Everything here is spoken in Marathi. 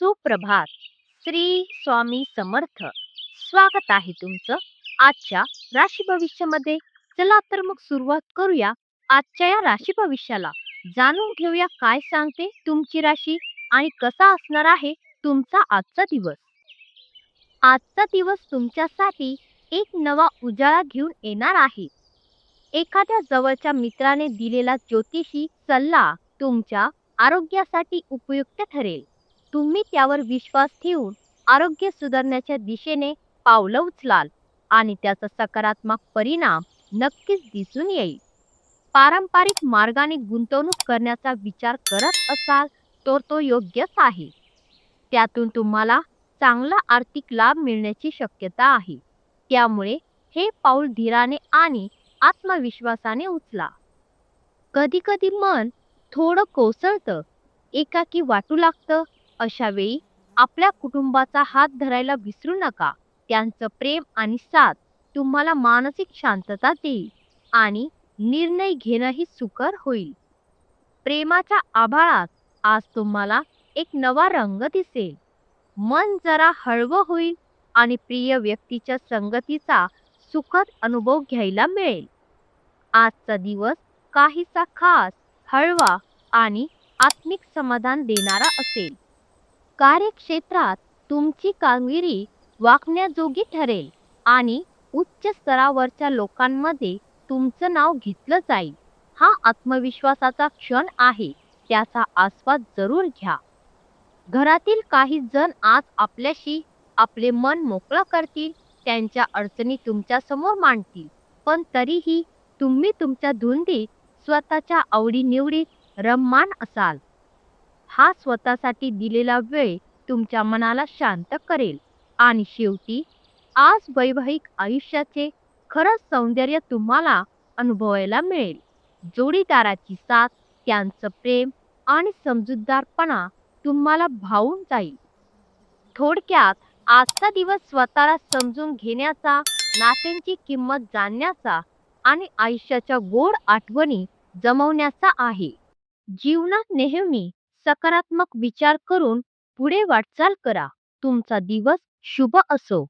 सुप्रभात. श्री स्वामी समर्थ. स्वागत आहे तुमचं आजच्या राशी भविष्यामध्ये. चला तर मग सुरुवात करूया आजच्या या राशी भविष्याला. जाणून घेऊया काय सांगते तुमची राशी आणि कसा असणार आहे तुमचा आजचा दिवस. आजचा दिवस तुमच्यासाठी एक नवा उजाळा घेऊन येणार आहे. एखाद्या जवळच्या मित्राने दिलेला ज्योतिषी सल्ला तुमच्या आरोग्यासाठी उपयुक्त ठरेल. तुम्ही त्यावर विश्वास ठेवून आरोग्य सुधारण्याच्या दिशेने पावलं उचलाल आणि त्याचा सकारात्मक परिणाम नक्कीच दिसून येईल. पारंपरिक मार्गाने गुंतवणूक करण्याचा विचार करत असाल तर तो योग्यच आहे. त्यातून तुम्हाला चांगला आर्थिक लाभ मिळण्याची शक्यता आहे. त्यामुळे हे पाऊल धीराने आणि आत्मविश्वासाने उचला. कधी कधी मन थोडं कोसळतं एकाकी वाटू लागतं अशा वेळी आपल्या कुटुंबाचा हात धरायला विसरू नका. त्यांचं प्रेम आणि साथ तुम्हाला मानसिक शांतता देईल आणि निर्णय घेणंही सुकर होईल. प्रेमाच्या आभाळात आज तुम्हाला एक नवा रंग दिसेल. मन जरा हळवं होईल आणि प्रिय व्यक्तीच्या संगतीचा सुखद अनुभव घ्यायला मिळेल. आजचा दिवस काहीसा खास हळवा आणि आत्मिक समाधान देणारा असेल. कार्यक्षेत्रात तुमची कामगिरी वाकण्याजोगी ठरेल आणि उच्च स्तरावरच्या लोकांमध्ये तुमचं नाव घेतलं जाईल. हा आत्मविश्वासाचा क्षण आहे त्याचा आस्वाद जरूर घ्या. घरातील काही जण आज आपल्याशी आपले मन मोकळं करतील त्यांच्या अडचणी तुमच्यासमोर मांडतील पण तरीही तुम्ही तुमच्या धुंदीत स्वतःच्या आवडीनिवडीत रममान असाल. हा स्वतःसाठी दिलेला वेळ तुमच्या मनाला शांत करेल. आणि शेवटी आज वैवाहिक आयुष्याचे खरंच सौंदर्य तुम्हाला अनुभवायला मिळेल. जोडीदाराची साथ त्यांचं प्रेम आणि समजूतदारपणा तुम्हाला भावून जाईल. थोडक्यात आजचा दिवस स्वतःला समजून घेण्याचा नात्यांची किंमत जाणण्याचा आणि आयुष्याच्या गोड आठवणी जमवण्याचा आहे. जीवनात नेहमी सकारात्मक विचार करून पुढे वाटचाल करा. तुमचा दिवस शुभ असो.